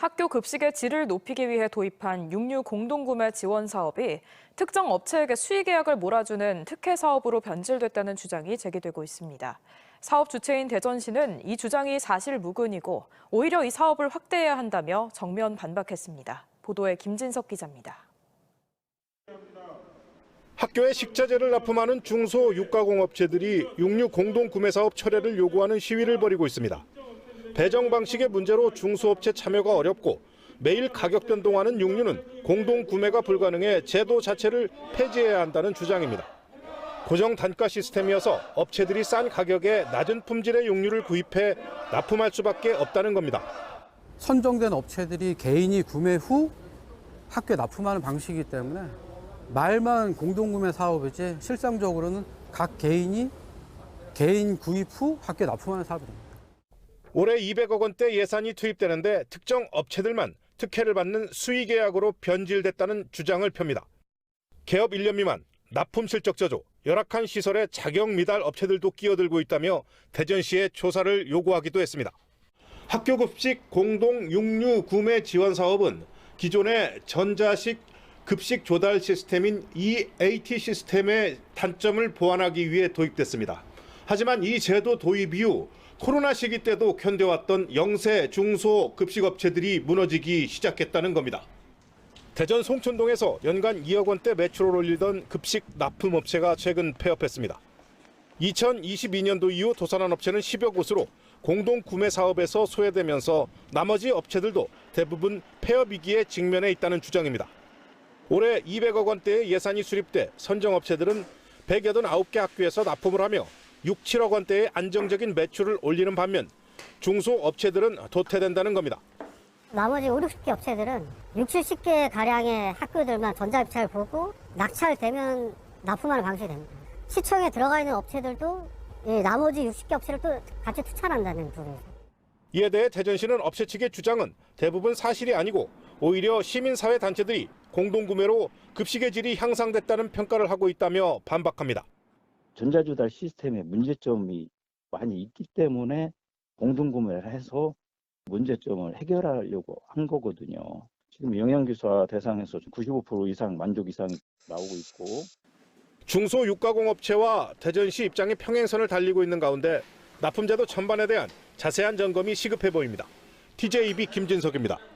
학교 급식의 질을 높이기 위해 도입한 육류 공동구매 지원 사업이 특정 업체에게 수의 계약을 몰아주는 특혜 사업으로 변질됐다는 주장이 제기되고 있습니다. 사업 주체인 대전시는 이 주장이 사실 무근이고 오히려 이 사업을 확대해야 한다며 정면 반박했습니다. 보도에 김진석 기자입니다. 학교에 식자재를 납품하는 중소 육가공업체들이 육류 공동 구매 사업 철회를 요구하는 시위를 벌이고 있습니다. 배정 방식의 문제로 중소업체 참여가 어렵고 매일 가격 변동하는 육류는 공동 구매가 불가능해 제도 자체를 폐지해야 한다는 주장입니다. 고정 단가 시스템이어서 업체들이 싼 가격에 낮은 품질의 육류를 구입해 납품할 수밖에 없다는 겁니다. 선정된 업체들이 개인이 구매 후 학교에 납품하는 방식이기 때문에 말만 공동구매 사업이지 실상적으로는 각 개인이 개인 구입 후 학교에 납품하는 사업입니다. 올해 200억 원대 예산이 투입되는데 특정 업체들만 특혜를 받는 수의 계약으로 변질됐다는 주장을 펴니다. 개업 1년 미만, 납품 실적 저조, 열악한 시설에 자격 미달 업체들도 끼어들고 있다며 대전시에 조사를 요구하기도 했습니다. 학교 급식 공동 육류 구매 지원 사업은 기존의 전자식 급식 조달 시스템인 EAT 시스템의 단점을 보완하기 위해 도입됐습니다. 하지만 이 제도 도입 이후 코로나 시기 때도 견뎌왔던 영세 중소 급식업체들이 무너지기 시작했다는 겁니다. 대전 송천동에서 연간 2억 원대 매출을 올리던 급식 납품업체가 최근 폐업했습니다. 2022년도 이후 도산한 업체는 10여 곳으로 공동 구매 사업에서 소외되면서 나머지 업체들도 대부분 폐업 위기에 직면해 있다는 주장입니다. 올해 200억 원대의 예산이 수립돼 선정 업체들은 189개 학교에서 납품을 하며 6, 7억 원대의 안정적인 매출을 올리는 반면 중소 업체들은 도태된다는 겁니다. 나머지 5, 60개 업체들은 6, 70개 가량의 학교들만 전자입찰 보고 낙찰되면 납품하는 방식이 됩니다. 시청에 들어가 있는 업체들도 이 나머지 60개 업체를 또 같이 투찬한다는 부분이죠. 이에 대해 대전시는 업체 측의 주장은 대부분 사실이 아니고 오히려 시민사회 단체들이 공동구매로 급식의 질이 향상됐다는 평가를 하고 있다며 반박합니다. 전자조달 시스템에 문제점이 많이 있기 때문에 공동구매를 해서 문제점을 해결하려고 한 거거든요. 지금 영양교사 대상에서 95% 이상 만족 이상이 나오고 있고 중소 육가공업체와 대전시 입장이 평행선을 달리고 있는 가운데 납품제도 전반에 대한 자세한 점검이 시급해 보입니다. TJB 김진석입니다.